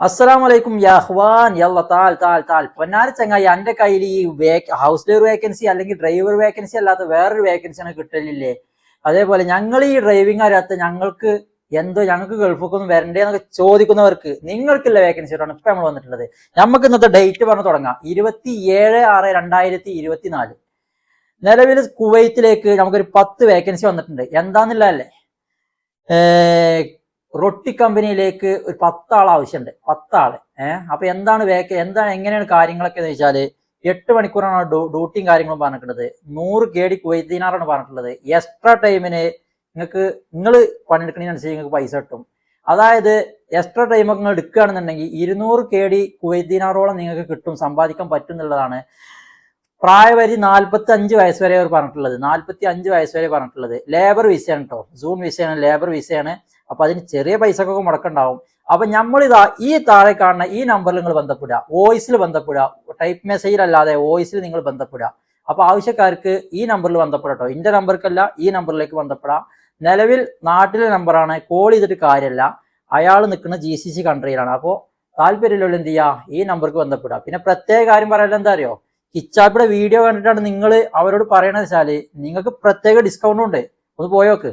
അസ്സലാം വലൈക്കും യഹ്വാൻ യല്ല താൽ താൽ താൽ പൊന്നാരി ചങ്ങായി എന്റെ കയ്യിൽ ഈ ഹൗസ് ഡ്രൈവർ വേക്കൻസി അല്ലെങ്കിൽ ഡ്രൈവർ വേക്കൻസി അല്ലാത്ത വേറൊരു വേക്കൻസിയാണ് കിട്ടലില്ലേ? അതേപോലെ ഞങ്ങൾ ഈ ഡ്രൈവിംഗ് അറിയാത്ത ഞങ്ങൾക്ക് എന്തോ ഞങ്ങൾക്ക് ഗൾഫൊക്കൊന്നും വരണ്ടേ എന്നൊക്കെ ചോദിക്കുന്നവർക്ക് നിങ്ങൾക്കുള്ള വേക്കൻസി ആണ് ഇപ്പം നമ്മൾ വന്നിട്ടുള്ളത്. നമുക്ക് ഇന്നത്തെ ഡേറ്റ് പറഞ്ഞ് തുടങ്ങാം. ഇരുപത്തി ഏഴ് ആറ് രണ്ടായിരത്തി ഇരുപത്തി നാല് നിലവിൽ കുവൈത്തിലേക്ക് നമുക്കൊരു പത്ത് വേക്കൻസി വന്നിട്ടുണ്ട്. എന്താന്നില്ല ഏർ റൊട്ടി കമ്പനിയിലേക്ക് ഒരു പത്താൾ ആവശ്യമുണ്ട് പത്താൾ. ഏഹ് അപ്പൊ എന്താണ് വേക്ക എന്താണ് എങ്ങനെയാണ് കാര്യങ്ങളൊക്കെ എന്ന് വെച്ചാൽ എട്ട് മണിക്കൂറാണ് ഡ്യൂ- ഡ്യൂട്ടിയും കാര്യങ്ങളും പറഞ്ഞിട്ടുള്ളത്. നൂറ് കെ ഡി കുവൈത്തിനാറാണ് പറഞ്ഞിട്ടുള്ളത്. എക്സ്ട്രാ ടൈമിന് നിങ്ങൾക്ക് നിങ്ങൾ പണിയെടുക്കുന്നതിനനുസരിച്ച് നിങ്ങൾക്ക് പൈസ കിട്ടും. അതായത് എക്സ്ട്രാ ടൈമൊക്കെ നിങ്ങൾ എടുക്കുകയാണെന്നുണ്ടെങ്കിൽ ഇരുന്നൂറ് കെ ഡി നിങ്ങൾക്ക് കിട്ടും സമ്പാദിക്കാൻ പറ്റും എന്നുള്ളതാണ് പ്രായപരി നാൽപ്പത്തി അഞ്ച് വയസ്സ് വരെ അവർ പറഞ്ഞിട്ടുള്ളത്. നാൽപ്പത്തി അഞ്ച് വയസ്സ് വരെ പറഞ്ഞിട്ടുള്ളത്. ലേബർ വിസയാണ് കേട്ടോ സൂൺ വിസയാണ് ലേബർ വിസയാണ്. അപ്പൊ അതിന് ചെറിയ പൈസക്കൊക്കെ മുടക്കുണ്ടാവും. അപ്പൊ നമ്മളിതാ ഈ താഴെ കാണുന്ന ഈ നമ്പറിൽ നിങ്ങൾ ബന്ധപ്പെടുക. വോയിസിൽ ബന്ധപ്പെടുക. ടൈപ്പ് മെസ്സേജിൽ അല്ലാതെ വോയിസിൽ നിങ്ങൾ ബന്ധപ്പെടുക. അപ്പൊ ആവശ്യക്കാർക്ക് ഈ നമ്പറിൽ ബന്ധപ്പെടട്ടോ എന്റെ നമ്പർക്കല്ല ഈ നമ്പറിലേക്ക് ബന്ധപ്പെടാം. നിലവിൽ നാട്ടിലെ നമ്പറാണ് കോൾ ചെയ്തിട്ട് കാര്യമല്ല അയാൾ നിൽക്കുന്ന ജി സി സി കൺട്രിയിലാണ് അപ്പോൾ താല്പര്യമുള്ള എന്ത് ചെയ്യുക ഈ നമ്പർക്ക് ബന്ധപ്പെടുക. പിന്നെ പ്രത്യേക കാര്യം പറയാൻ എന്താ അറിയോ? കിച്ചാപ്പിയുടെ വീഡിയോ കണ്ടിട്ടാണ് നിങ്ങൾ അവരോട് പറയണത് വെച്ചാൽ നിങ്ങൾക്ക് പ്രത്യേക ഡിസ്കൗണ്ടും ഉണ്ട്. ഒന്ന് പോയോക്ക്.